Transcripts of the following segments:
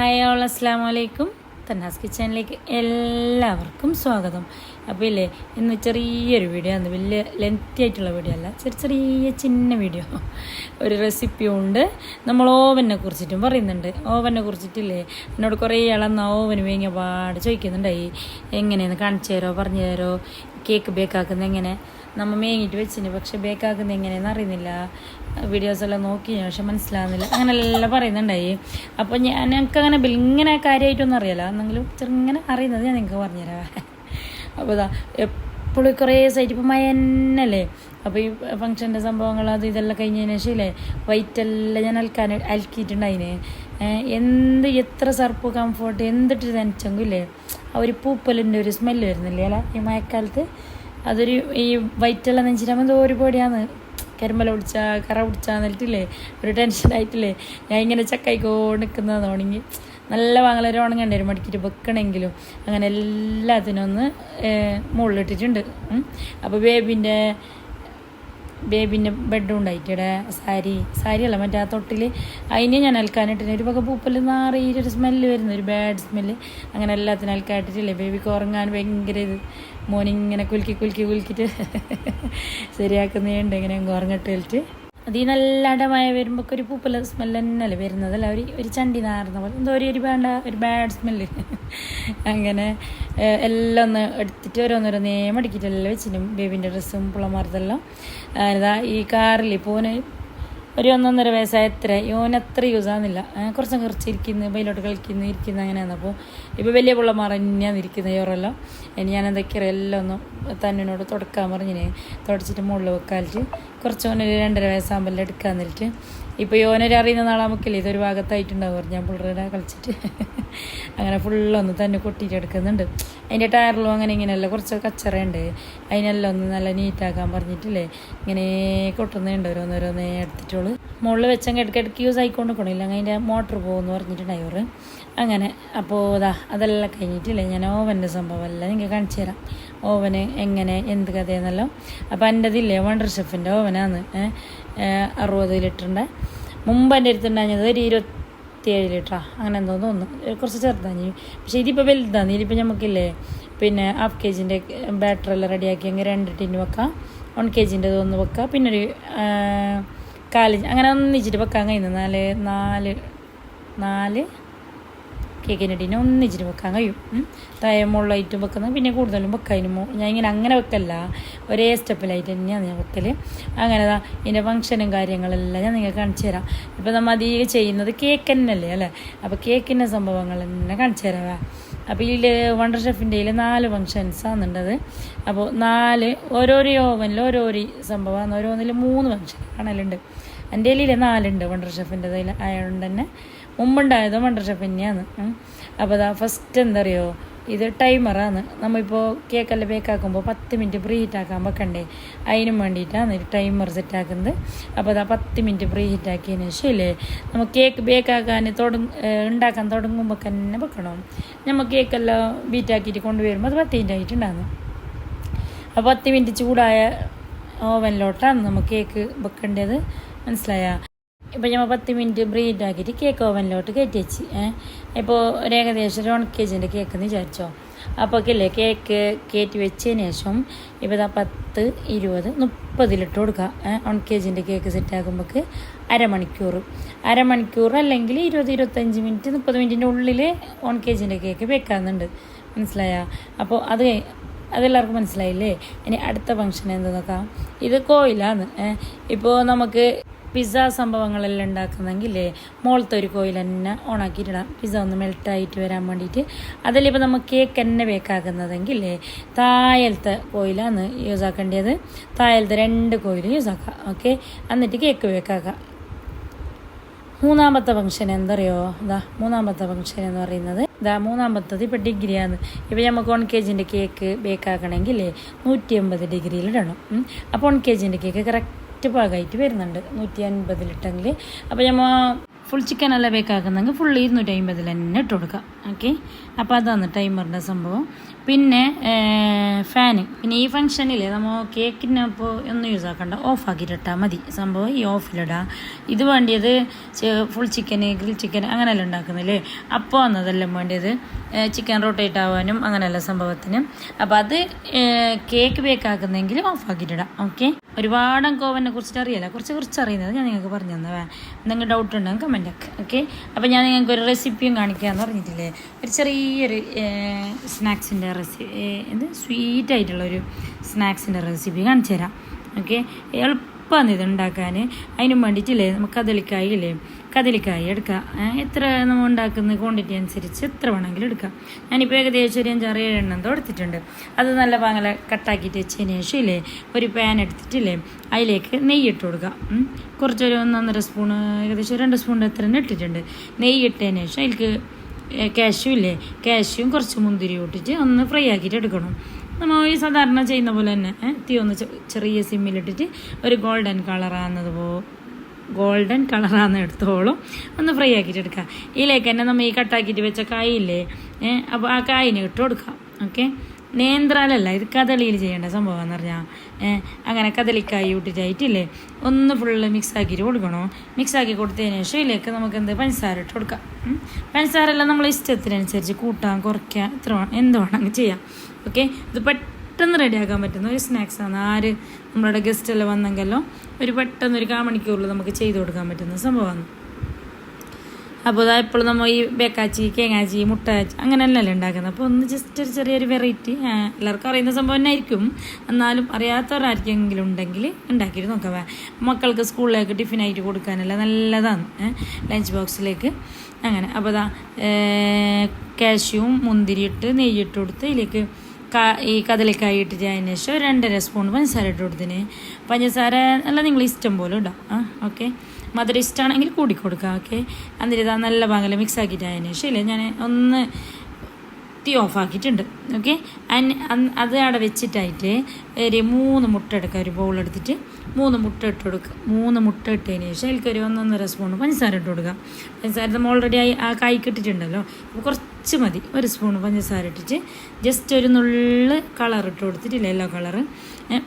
Hi all അസ്സാം വലൈക്കും തന്നാസ് കിച്ചണിലേക്ക് എല്ലാവർക്കും സ്വാഗതം. അപ്പോൾ ഇല്ലേ ഇന്ന് ചെറിയൊരു വീഡിയോ ആണ് വലിയ ലെങ്തി ആയിട്ടുള്ള വീഡിയോ അല്ല ചെറിയ ചെറിയ ചിന്ന വീഡിയോ. ഒരു റെസിപ്പിയും ഉണ്ട്. നമ്മൾ ഓവനെ കുറിച്ചിട്ടും പറയുന്നുണ്ട്. ഓവനെ കുറിച്ചിട്ടില്ലേ? എന്നോട് കുറേ ഇളന്ന ഓവന് വേങ്ങിയ പാട് ചോദിക്കുന്നുണ്ടായി. എങ്ങനെയെന്ന് കാണിച്ചു തരോ പറഞ്ഞു തരോ? കേക്ക് ബേക്കാക്കുന്നത് എങ്ങനെ? നമ്മൾ മേങ്ങിട്ട് വെച്ചിന് പക്ഷെ ബേക്കാക്കുന്നത് എങ്ങനെയെന്ന് അറിയുന്നില്ല. വീഡിയോസ് എല്ലാം നോക്കി പക്ഷെ മനസ്സിലാകുന്നില്ല അങ്ങനെല്ലാം പറയുന്നുണ്ടായി. അപ്പോൾ ഞാൻ ഞങ്ങൾക്ക് അങ്ങനെ ഇങ്ങനെ കാര്യമായിട്ടൊന്നും അറിയില്ല. എന്നെങ്കിലും ചെറുങ്ങനെ അറിയുന്നത് ഞാൻ നിങ്ങൾക്ക് പറഞ്ഞുതരാം. അപ്പോൾ ഇതാ എപ്പോഴും കുറേ സൈറ്റ് ഇപ്പോൾ മയന്നല്ലേ അപ്പോൾ ഈ ഫംഗ്ഷന്റെ സംഭവങ്ങൾ അത് ഇതെല്ലാം കഴിഞ്ഞതിന് ശേഷം ഇല്ലേ വൈറ്റെല്ലാം ഞാൻ അൽക്കാൻ അൽക്കിയിട്ടുണ്ടായിന്. എന്ത് എത്ര സർപ്പ് കംഫോർട്ട് എന്തിട്ട് നനച്ചെങ്കിലും? ഇല്ലേ ആ ഒരു പൂപ്പലിന്റെ ഒരു സ്മെല്ല് വരുന്നില്ലേ? അല്ല ഈ മഴക്കാലത്ത് അതൊരു ഈ വൈറ്റെല്ലാം നെഞ്ചിരാമ എന്തോ ഒരു പേടിയാന്ന് കരിമല പിടിച്ച കറ പിടിച്ചാ എന്നിട്ടില്ലേ ഒരു ടെൻഷനായിട്ടില്ലേ ഞാൻ ഇങ്ങനെ ചക്കായിക്കോ നിൽക്കുന്നതെന്ന് ഉണങ്ങി. നല്ല വാങ്ങലൊരു ഉണങ്ങണ്ട ഒരു മടിക്കിട്ട് വെക്കണമെങ്കിലും അങ്ങനെ എല്ലാത്തിനും ഒന്ന് മുകളിലിട്ടിട്ടുണ്ട്. അപ്പോൾ ബേബിന്റെ ബേബിന്റെ ബെഡും ഉണ്ടായിട്ടിടെ സാരി. സാരി അല്ല മറ്റേ ആ തൊട്ടിൽ അതിനെ ഞാൻ അൽക്കാനിട്ടിന് ഒരു പക്ക പൂപ്പൽ നാറിയിട്ടൊരു സ്മെല്ല് വരുന്നു ഒരു ബാഡ് സ്മെല്ല് അങ്ങനെ എല്ലാത്തിനും അൽക്കാട്ടിട്ടില്ലേ ബേബിക്ക് ഉറങ്ങാൻ ഭയങ്കര ഇത്. മോനിങ്ങനെ കുലുക്കി കുലുക്കി കുലുക്കിയിട്ട് ശരിയാക്കുന്നുണ്ട് ഇങ്ങനെ ഉറങ്ങട്ടിട്ട് അത് ഈ നല്ല അടമായ വരുമ്പോൾ ഒരു പൂപ്പല സ്മെല്ല് തന്നെയല്ലേ വരുന്നതല്ല ഒരു ഒരു ചണ്ടി നാർന്ന പോലെ. എന്തോ ഒരു ഒരു വേണ്ട ഒരു ബാഡ് സ്മെല്ല് അങ്ങനെ എല്ലാം ഒന്ന് എടുത്തിട്ട് ഓരോന്നോരോന്നേ മടിക്കിട്ടെല്ലാം വെച്ചിട്ടും ബേബിന്റെ ഡ്രസ്സും പുളമാർതെല്ലാം ഇതാ ഈ കാറിൽ പോന് ഒരു ഒന്നൊന്നര വയസ്സായ എത്ര യോൻ അത്ര യൂസ് ആകുന്നില്ല കുറച്ചും കുറച്ച് ഇരിക്കുന്നു ബൈലോട്ട് കളിക്കുന്നു ഇരിക്കുന്നു അങ്ങനെയാണ്. അപ്പോൾ ഇപ്പോൾ വലിയ പിള്ളമാർ തന്നെയാണ് ഇരിക്കുന്നത് യോറെല്ലാം ഇനി ഞാൻ എന്തൊക്കെയാണ് എല്ലാം ഒന്നും തന്നിനോട് തുടക്കാൻ പറഞ്ഞിന്. തുടച്ചിട്ട് മുകളിൽ വെക്കാലിട്ട് കുറച്ച് ഓനൊരു രണ്ടര വയസ്സാകുമ്പോൾ എടുക്കാൻ നിന്നിട്ട് ഇപ്പോൾ യോനൊരു അറിയുന്ന നാളാമക്കില്ലേ ഇതൊരു ഭാഗത്തായിട്ടുണ്ടാവും. ഞാൻ പുള്ളറുടെ കളിച്ചിട്ട്. അങ്ങനെ ഫുള്ളൊന്ന് തന്നെ കൊട്ടിയിട്ട് എടുക്കുന്നുണ്ട്. അതിന്റെ ടയറിലും അങ്ങനെ ഇങ്ങനെയല്ല കുറച്ച് കച്ചറയുണ്ട്. അതിനെല്ലാം ഒന്ന് നല്ല നീറ്റാക്കാൻ പറഞ്ഞിട്ടില്ലേ? ഇങ്ങനെ കൊട്ടുന്നുണ്ട് ഓരോന്നോരോന്നേ എടുത്തിട്ടുള്ളൂ. മുകളിൽ വെച്ചങ്ങ് ഇടയ്ക്ക് ഇടയ്ക്ക് യൂസ് ആയിക്കൊണ്ട് കൊണ്ടില്ല അതിന്റെ മോട്ടർ പോകുമെന്ന് പറഞ്ഞിട്ടുണ്ടായി അവർ അങ്ങനെ അപ്പോൾ ഇതാ അതെല്ലാം കഴിഞ്ഞിട്ടില്ലേ? ഞാൻ ഓവന്റെ സംഭവമല്ല നിങ്ങൾക്ക് കാണിച്ചു തരാം. ഓവന് എങ്ങനെ എന്ത് കഥയെന്നല്ലോ അപ്പോൾ എന്റെ ഇതില്ലേ വണ്ടർ ഷെഫിന്റെ ഓവനാണ്. അറുപത് ലിറ്ററിന്റെ മുമ്പ് എന്റെ അടുത്തുണ്ടായിരുന്നത് ഒരു ഇരുപത്തിയേഴ് ലിറ്ററാ. അങ്ങനെ എന്തോ തോന്നുന്നു. കുറച്ച് ചെറുതാണ് പക്ഷേ ഇതിപ്പോൾ വലുതാണ് ഇതിപ്പോൾ നമുക്കില്ലേ പിന്നെ ഹാഫ് കെ ജിന്റെ ബാറ്ററി എല്ലാം റെഡിയാക്കി അങ്ങനെ രണ്ട് ടിന് വെക്കാം. വൺ കെ ജിന്റെ ഒന്ന് വെക്കാം. പിന്നെ ഒരു കാൽ അങ്ങനെ ഒന്നിച്ചിട്ട് വെക്കാൻ കഴിയുന്നു നാല് നാല് നാല് കേക്കിന്റെ അടീനെ ഒന്നിച്ചിട്ട് വെക്കാൻ കഴിയും. താഴെ മുകളിലായിട്ടും വെക്കുന്നത് പിന്നെ കൂടുതലും വെക്കാനും ഞാൻ ഇങ്ങനെ അങ്ങനെ വെക്കല്ല. ഒരേ സ്റ്റെപ്പിലായിട്ട് തന്നെയാണ് ഞാൻ വെക്കൽ അങ്ങനെ ഇതിന്റെ ഫംഗ്ഷനും കാര്യങ്ങളെല്ലാം ഞാൻ നിങ്ങൾക്ക് കാണിച്ചു തരാം. ഇപ്പോൾ നമ്മൾ അധികം ചെയ്യുന്നത് കേക്ക് തന്നെയല്ലേ അല്ലേ? അപ്പോൾ കേക്കിന്റെ സംഭവങ്ങൾ തന്നെ കാണിച്ചു തരാം അപ്പോൾ ഇതിൽ വണ്ടർ ഷെഫിന്റെ ഇതിൽ നാല് ഫങ്ഷൻസ് ആണെന്നുണ്ടത് അപ്പോൾ നാല് ഓരോരോ ഓവനിൽ ഓരോരോ സംഭവമാണ്. ഓരോന്നിൽ മൂന്ന് ഫങ്ഷൻ കാണലുണ്ട് എന്റെ ഇതിൽ നാലുണ്ട് വണ്ടർ ഷെഫിന്റെ അതിൽ ആയതുകൊണ്ട് തന്നെ മുമ്പുണ്ടായത് മണ്ടർഷ പിന്നെയാണ് അപ്പോൾ അതാ ഫസ്റ്റ് എന്താ അറിയോ ഇത് ടൈമറാണ് നമ്മളിപ്പോൾ കേക്കെല്ലാം ബേക്കാക്കുമ്പോൾ പത്ത് മിനിറ്റ് പ്രീ ഹീറ്റാക്കാൻ വെക്കണ്ടേ? അതിനും വേണ്ടിയിട്ടാണ് ഒരു ടൈമർ സെറ്റാക്കുന്നത് അപ്പോൾ അതാ പത്ത് മിനിറ്റ് പ്രീ ഹീറ്റാക്കിയതിന് ഇല്ലേ? നമുക്ക് കേക്ക് ബേക്കാക്കാൻ തുടങ്ങ ഉണ്ടാക്കാൻ തുടങ്ങുമ്പോൾ തന്നെ വെക്കണം. നമ്മൾ കേക്കെല്ലാം ബീറ്റാക്കിയിട്ട് കൊണ്ടുവരുമ്പോൾ അത് പത്ത് മിനിറ്റ് ആയിട്ടുണ്ടാകുന്നു. അപ്പോൾ പത്ത് മിനിറ്റ് ചൂടായ ഓവനിലോട്ടാണ് നമുക്ക് കേക്ക് വെക്കേണ്ടത്. മനസ്സിലായ? ഇപ്പോൾ നമ്മൾ പത്ത് മിനിറ്റ് ബ്രീഡ് ആക്കിയിട്ട് കേക്ക് ഓവനിലോട്ട് കയറ്റി വെച്ച് ഇപ്പോൾ ഒരു ഏകദേശം ഒരു വൺ കെ ജിന്റെ കേക്ക് എന്ന് വിചാരിച്ചോ? അപ്പോൾ ഇല്ലേ കേക്ക് കയറ്റി വെച്ചതിന് ശേഷം ഇപ്പോൾ ഇതാ പത്ത് ഇരുപത് മുപ്പതിലിട്ട് കൊടുക്കുക വൺ കെ ജിന്റെ കേക്ക് സെറ്റ് ആക്കുമ്പോൾ അരമണിക്കൂർ. അരമണിക്കൂർ അല്ലെങ്കിൽ ഇരുപത് ഇരുപത്തഞ്ച് മിനിറ്റ് മുപ്പത് മിനിറ്റിന്റെ ഉള്ളിൽ വൺ കെ ജിന്റെ കേക്ക് വെക്കാറുണ്ട് മനസ്സിലായ? അപ്പോൾ അത് അതെല്ലാവർക്കും മനസ്സിലായില്ലേ? ഇനി അടുത്ത ഫംഗ്ഷൻ എന്ത് നോക്കാം ഇത് കോയിലാണ് ഇപ്പോൾ നമുക്ക് പിസ്സ സംഭവങ്ങളെല്ലാം ഉണ്ടാക്കുന്നെങ്കിൽ മുകളത്തെ ഒരു കോയിൽ തന്നെ ഓണാക്കിയിട്ടിടാം. പിസ്സ ഒന്ന് മെൽട്ടായിട്ട് വരാൻ വേണ്ടിയിട്ട്. അതിലിപ്പോൾ നമുക്ക് കേക്ക് തന്നെ ബേക്കാക്കുന്നതെങ്കിൽ തായലത്തെ കോയിലാണ് യൂസ് ആക്കേണ്ടത്. തായലത്തെ രണ്ട് കോയിൽ യൂസ് ആക്കാം. ഓക്കെ എന്നിട്ട് കേക്ക് ബേക്കാക്കാം മൂന്നാമത്തെ ഫംഗ്ഷൻ എന്തറിയോ? ഇതാ മൂന്നാമത്തെ ഫംഗ്ഷൻ എന്ന് പറയുന്നത്. ഇതാ മൂന്നാമത്തത് ഇപ്പോൾ ഡിഗ്രിയാണ്. ഇപ്പോൾ നമുക്ക് വൺ കെ ജിന്റെ കേക്ക് ബേക്കാക്കണമെങ്കിൽ നൂറ്റി എൺപത് ഡിഗ്രിയിലിടണം അപ്പോൾ വൺ കെ ജിന്റെ കേക്ക് കറക്റ്റ് പാകമായിട്ട് വരുന്നുണ്ട്. നൂറ്റി അൻപതിലിട്ടെങ്കിൽ അപ്പോൾ നമ്മൾ ഫുൾ ചിക്കൻ അല്ല ബേക്കാക്കുന്നെങ്കിൽ ഫുൾ ഇരുന്നൂറ്റി അൻപതിൽ തന്നെ ഇട്ട് കൊടുക്കാം. ഓക്കെ അപ്പോൾ അതാണ് ടൈമറിന്റെ സംഭവം. പിന്നെ ഫാന്. പിന്നെ ഈ ഫങ്ഷനിൽ നമ്മൾ കേക്കിനപ്പോൾ ഒന്നും യൂസ് ആക്കണ്ട. ഓഫ് ആക്കിയിട്ടാൽ മതി. സംഭവം ഈ ഓഫിലിടാം. ഇത് വേണ്ടിയത് ഫുൾ ചിക്കൻ ഗ്രിൽ ചിക്കൻ അങ്ങനെയെല്ലാം ഉണ്ടാക്കുന്നില്ലേ? അപ്പോൾ എന്നതെല്ലാം വേണ്ടിയത് ചിക്കൻ റൊട്ടേറ്റ് ആവാനും അങ്ങനെയുള്ള സംഭവത്തിന്. അപ്പോൾ അത് കേക്ക് ബേക്ക് ആക്കുന്നെങ്കിൽ ഓഫ് ആക്കിയിട്ടിടാം. ഓക്കെ ഒരുപാട് കോവനെ കുറിച്ചിട്ട് അറിയില്ല. കുറച്ച് കുറച്ച് അറിയുന്നത് ഞാൻ നിങ്ങൾക്ക് പറഞ്ഞു തന്നവേ എന്തെങ്കിലും ഡൗട്ട് ഉണ്ടെങ്കിൽ കമന്റ് ആക്കുക ഓക്കെ അപ്പോൾ ഞാൻ നിങ്ങൾക്ക് ഒരു റെസിപ്പിയും കാണിക്കാമെന്ന് പറഞ്ഞിട്ടില്ലേ? ഒരു ചെറിയൊരു സ്നാക്സിന്റെ റെസിപ്പി എന്ത് സ്വീറ്റ് ആയിട്ടുള്ളൊരു സ്നാക്സിന്റെ റെസിപ്പി കാണിച്ചു തരാം. ഓക്കെ? എളുപ്പമാണ് ഇത് ഉണ്ടാക്കാൻ അതിനും വേണ്ടിയിട്ടില്ലേ നമുക്ക് കദളിക്കായി ഇല്ലേ കദളിക്കായി എടുക്കാം. എത്ര നമ്മൾ ഉണ്ടാക്കുന്ന ക്വാണ്ടിറ്റി അനുസരിച്ച് എത്ര വേണമെങ്കിലും എടുക്കാം. ഞാനിപ്പോൾ ഏകദേശം ഒരു അഞ്ചാറ് എണ്ണം എടുത്തിട്ടുണ്ട്. അത് നല്ല പാങ്ങല കട്ടാക്കിയിട്ട് വെച്ചതിന് ശേഷം ഇല്ലേ ഒരു പാൻ എടുത്തിട്ടില്ലേ അതിലേക്ക് നെയ്യ് ഇട്ട് കൊടുക്കാം. കുറച്ചൊരു ഒന്നൊന്നര സ്പൂണ് ഏകദേശം രണ്ട് സ്പൂണിന്റെ എത്ര തന്നെ ഇട്ടിട്ടുണ്ട്. നെയ്യ് ഇട്ടതിന് ശേഷം അതിലേക്ക് കാഷ്യൂ ഇല്ലേ? കാഷ്യൂം കുറച്ച് മുന്തിരി ഇട്ടിട്ട് ഒന്ന് ഫ്രൈ ആക്കിയിട്ട് എടുക്കണം. നമ്മൾ ഈ സാധാരണ ചെയ്യുന്ന പോലെ തന്നെ തീ ഒന്ന് ചെറിയ സിമ്മിലിട്ടിട്ട് ഒരു ഗോൾഡൻ കളറാകുന്നത് പോ ഗോൾഡൻ കളറാന്ന് എടുത്തോളും. ഒന്ന് ഫ്രൈ ആക്കിയിട്ട് എടുക്കുക ഇതിലേക്ക് തന്നെ നമ്മൾ ഈ കട്ടാക്കിയിട്ട് വെച്ച കായില്ലേ അപ്പോൾ ആ കായിന് ഇട്ട് കൊടുക്കാം ഓക്കെ നേന്ത്രാലല്ല ഇത് കദളിയിൽ ചെയ്യേണ്ട സംഭവം എന്ന് പറഞ്ഞാൽ അങ്ങനെ കദളിക്കായി ഇട്ടിട്ടായിട്ടില്ലേ ഒന്ന് ഫുള്ള് മിക്സ് ആക്കിയിട്ട് കൊടുക്കണോ? മിക്സ് ആക്കി കൊടുത്തതിന് ശേഷം ഇതിലേക്ക് നമുക്ക് എന്ത്? പഞ്ചസാര ഇട്ട് കൊടുക്കാം. പഞ്ചസാരെല്ലാം നമ്മളെ ഇഷ്ടത്തിനനുസരിച്ച് കൂട്ടാം കുറയ്ക്കാം. എത്ര എന്ത് വേണമെങ്കിൽ ചെയ്യാം. ഓക്കെ? ഇത് പെട്ടെന്ന് റെഡിയാക്കാൻ പറ്റുന്ന ഒരു സ്നാക്സാണ് ആര് നമ്മുടെ ഗസ്റ്റെല്ലാം വന്നെങ്കിലോ ഒരു പെട്ടെന്ന് ഒരു കാമണിക്കൂറിൽ നമുക്ക് ചെയ്ത് കൊടുക്കാൻ പറ്റുന്ന സംഭവമാണ്. അപ്പോൾ അതാ എപ്പോഴും നമ്മൾ ഈ ബേക്കാച്ചി കേങ്ങാച്ചി മുട്ടാച്ചി അങ്ങനെയല്ലല്ലോ ഉണ്ടാക്കുന്നത്. അപ്പോൾ ഒന്ന് ജസ്റ്റ് ഒരു ചെറിയൊരു വെറൈറ്റി എല്ലാവർക്കും അറിയുന്ന സംഭവം തന്നെ ആയിരിക്കും എന്നാലും അറിയാത്തവരാർക്കെങ്കിലും ഉണ്ടെങ്കിൽ ഉണ്ടാക്കിയിട്ട് നോക്കാം. മക്കൾക്ക് സ്കൂളിലേക്ക് ടിഫിനായിട്ട് കൊടുക്കാനല്ല നല്ലതാണ്. ലഞ്ച് ബോക്സിലേക്ക് അങ്ങനെ അപ്പോൾ അതാ കാശ്യവും മുന്തിരിയിട്ട് നെയ്യിട്ട് കൊടുത്ത് ഇതിലേക്ക് ഈ കദലിക്കായി ഇട്ടിട്ട് അതിന് ശേഷം രണ്ടര സ്പൂൺ പഞ്ചസാര ഇട്ട് കൊടുത്തിന് പഞ്ചസാര അല്ല നിങ്ങൾ ഇഷ്ടം പോലെ ഇടാം. ആ ഓക്കെ. മധുരം ഇഷ്ടമാണെങ്കിൽ കൂടി കൊടുക്കാം ഓക്കെ? എന്നിട്ട് ഇതാ നല്ല ഭാഗം മിക്സ് ആക്കിയിട്ട് അതിന് ശേഷം ഇല്ലേ ഞാൻ ഒന്ന് തീ ഓഫ് ആക്കിയിട്ടുണ്ട് ഓക്കെ അത് അവിടെ വെച്ചിട്ടായിട്ട് ഒരു മൂന്ന് മുട്ട എടുക്കുക ഒരു ബൗൾ എടുത്തിട്ട് മൂന്ന് മുട്ട ഇട്ട് കൊടുക്കുക മൂന്ന് മുട്ട ഇട്ടതിന് ശേഷം അതിൽക്കൊരു ഒന്നൊന്നര സ്പൂൺ പഞ്ചസാര ഇട്ട് കൊടുക്കുക പഞ്ചസാര നമ്മൾ ഓൾറെഡി ആയി ആ കായ്ക്കിട്ടിട്ടുണ്ടല്ലോ അപ്പോൾ കുറച്ച് മതി. ഒരു സ്പൂൺ പഞ്ചസാര ഇട്ടിട്ട് ജസ്റ്റ് ഒരു നുള്ള് കളർ ഇട്ട് കൊടുത്തിട്ടില്ല യെല്ലോ കളറ്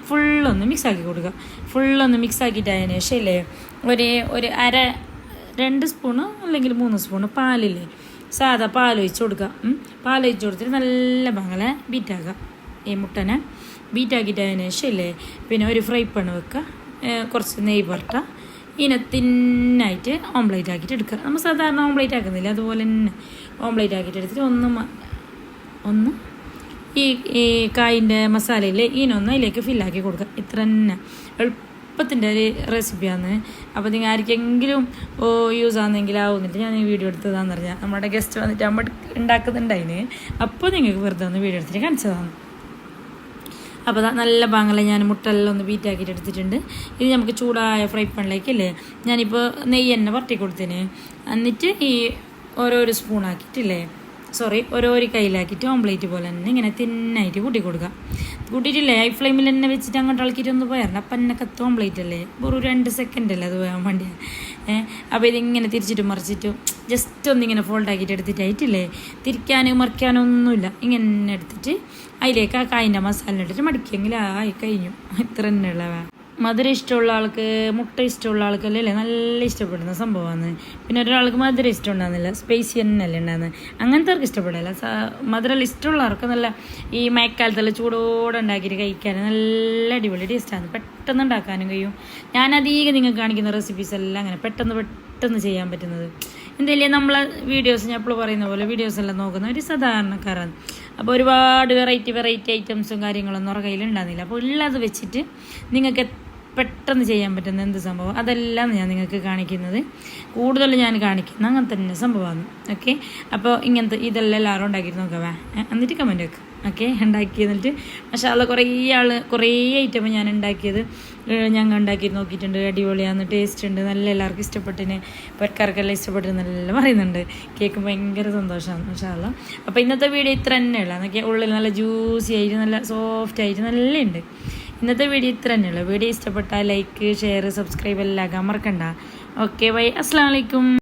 ഫുള്ളൊന്ന് മിക്സ് ആക്കി കൊടുക്കുക ഫുള്ളൊന്ന് മിക്സ് അതിന് ശേഷം ഇല്ലേ ഒരു ഒരു അര രണ്ട് സ്പൂണ് അല്ലെങ്കിൽ മൂന്ന് സ്പൂണ് പാലില്ലേ സാധാ പാൽ ഒഴിച്ച് കൊടുക്കുക പാൽ ഒഴിച്ച് കൊടുത്തിട്ട് നല്ല മകളെ ബീറ്റാക്കുക ഈ മുട്ടനെ ബീറ്റാക്കിയിട്ട് അതിന് ശേഷം ഇല്ലേ പിന്നെ ഒരു ഫ്രൈ പാൻ വെക്കുക കുറച്ച് നെയ്യ് പുരട്ടുക ഇതിനെ തിന്നായിട്ട് ഓംപ്ലേറ്റ് ആക്കിയിട്ട് എടുക്കുക. നമ്മൾ സാധാരണ ഓംപ്ലേറ്റ് ആക്കുന്നില്ല. അതുപോലെ തന്നെ ഓംപ്ലേറ്റ് ആക്കിയിട്ട് എടുത്തിട്ട് ഒന്ന് ഒന്ന് ഈ ഈ കായിന്റെ മസാലയിൽ ഇനൊന്ന് അതിലേക്ക് ഫില്ലാക്കി കൊടുക്കുക. ഇത്ര തന്നെ. എളുപ്പത്തിന്റെ ഒരു റെസിപ്പിയാണ് അപ്പോൾ നിങ്ങൾ ആർക്കെങ്കിലും യൂസ് ആകുന്നെങ്കിൽ ആവുന്നിട്ട് ഞാൻ ഈ വീഡിയോ എടുത്തതാന്ന് പറഞ്ഞാൽ നമ്മുടെ ഗസ്റ്റ് വന്നിട്ട് അമ്മ ഉണ്ടാക്കുന്നുണ്ടായിന്. അപ്പോൾ നിങ്ങൾക്ക് വെറുതെ ഒന്ന് വീഡിയോ എടുത്തിട്ട് കാണിച്ചതാണ്. അപ്പോൾ നല്ല പാങ്ങല ഞാൻ മുട്ടെല്ലാം ഒന്ന് ബീറ്റാക്കിയിട്ട് എടുത്തിട്ടുണ്ട്. ഇത് നമുക്ക് ചൂടായ ഫ്രൈ പാനിലേക്കല്ലേ ഞാനിപ്പോൾ നെയ്യ് തന്നെ പരട്ടി കൊടുത്തിന്. എന്നിട്ട് ഈ ഓരോരോ സ്പൂൺ ആക്കിയിട്ടില്ലേ? സോറി ഓരോരോ കയ്യിലാക്കിയിട്ട് ഓംപ്ലേറ്റ് പോലെ തന്നെ ഇങ്ങനെ തിന്നായിട്ട് കൂട്ടി കൊടുക്കുക. കൂട്ടിയിട്ടില്ലേ? ഹൈ ഫ്ലെയിമിൽ തന്നെ വെച്ചിട്ട് അങ്ങോട്ട് ഇളക്കിയിട്ട് ഒന്ന് പോയായിരുന്നു. അപ്പം എന്നെ കത്ത് ഓംപ്ലേറ്റ് അല്ലേ? ഒരു രണ്ട് സെക്കൻഡ് അല്ലേ അത് പോകാൻ ഏഹ് അപ്പോൾ ഇതിങ്ങനെ തിരിച്ചിട്ട് മറിച്ചിട്ട് ജസ്റ്റ് ഒന്നിങ്ങനെ ഫോൾഡ് ആക്കിയിട്ട് എടുത്തിട്ട് എടുത്തിട്ടായിട്ടില്ലേ? തിരിക്കാനും മറിക്കാനോ ഒന്നുമില്ല. ഇങ്ങനെ എടുത്തിട്ട് അതിലേക്ക് ആ കായിന്റെ മസാല ഇട്ടിട്ട് മടിക്കെങ്കിൽ ആയി കഴിഞ്ഞു. ഇത്ര തന്നെ ഉള്ളവ മധുരം ഇഷ്ടമുള്ള ആൾക്ക് മുട്ട ഇഷ്ടമുള്ള ആൾക്കല്ലേ അല്ലേ? നല്ല ഇഷ്ടപ്പെടുന്ന സംഭവമാണ്. പിന്നെ ഒരാൾക്ക് മധുരം ഇഷ്ടം ഉണ്ടാകുന്നില്ല സ്പൈസി തന്നെയല്ലേ ഉണ്ടാകുന്നത് അങ്ങനത്തെ ഇഷ്ടപ്പെടില്ല. മധുരം ഇഷ്ടമുള്ളവർക്ക് നല്ല ഈ മഴക്കാലത്തുള്ള ചൂടോടെ ഉണ്ടാക്കിയിട്ട് കഴിക്കാൻ നല്ല അടിപൊളി ടേസ്റ്റാണ് പെട്ടെന്ന് ഉണ്ടാക്കാനും കഴിയും. ഞാൻ അധികം നിങ്ങൾക്ക് കാണിക്കുന്ന റെസിപ്പീസ് എല്ലാം അങ്ങനെ പെട്ടെന്ന് പെട്ടെന്ന് ചെയ്യാൻ പറ്റുന്നത്. എന്തായാലും നമ്മളെ വീഡിയോസ് ഞാൻ ഇപ്പോൾ പറയുന്ന പോലെ വീഡിയോസ് എല്ലാം നോക്കുന്ന ഒരു സാധാരണക്കാരാണ് അപ്പോൾ ഒരുപാട് വെറൈറ്റി വെറൈറ്റി ഐറ്റംസും കാര്യങ്ങളൊന്നും അവരുടെ കയ്യിൽ ഉണ്ടാകുന്നില്ല അപ്പോൾ ഉള്ളത് വെച്ചിട്ട് നിങ്ങൾക്ക് പെട്ടെന്ന് ചെയ്യാൻ പറ്റുന്ന എന്ത് സംഭവം? അതെല്ലാം ഞാൻ നിങ്ങൾക്ക് കാണിക്കുന്നത്. കൂടുതൽ ഞാൻ കാണിക്കുന്ന അങ്ങനെ തന്നെ സംഭവമാണ്. ഓക്കെ അപ്പോൾ ഇങ്ങനത്തെ ഇതെല്ലാം എല്ലാവരും ഉണ്ടാക്കിയിട്ട് നോക്കാം എന്നിട്ട് കമന്റ് വെക്കുക ഓക്കെ ഉണ്ടാക്കി എന്നിട്ട് പക്ഷേ അത് കുറേ ആൾ കുറേ ഐറ്റം ഞാൻ ഉണ്ടാക്കിയത്. ഞങ്ങൾ ഉണ്ടാക്കി നോക്കിയിട്ടുണ്ട്. അടിപൊളിയാണ് ടേസ്റ്റ് ഉണ്ട്. നല്ല എല്ലാവർക്കും ഇഷ്ടപ്പെട്ടിന് പെർക്കാർക്കെല്ലാം ഇഷ്ടപ്പെട്ടിന് നല്ല പറയുന്നുണ്ട്. കേക്ക് ഭയങ്കര സന്തോഷമാണ് പക്ഷേ അപ്പോൾ ഇന്നത്തെ വീഡിയോ ഇത്ര തന്നെ തന്നെയുള്ള. എന്നൊക്കെ ഉള്ളിൽ നല്ല ജ്യൂസി ആയിട്ട് നല്ല സോഫ്റ്റ് ആയിട്ട് നല്ല ഉണ്ട്. ഇന്നത്തെ വീഡിയോ ഇത്ര തന്നെ ഉള്ളു വീഡിയോ ഇഷ്ടപ്പെട്ടാൽ ലൈക്ക് ഷെയർ സബ്സ്ക്രൈബ് എല്ലാം മറക്കണ്ട. ഓക്കെ ബൈ അസ്സാം വലൈക്കും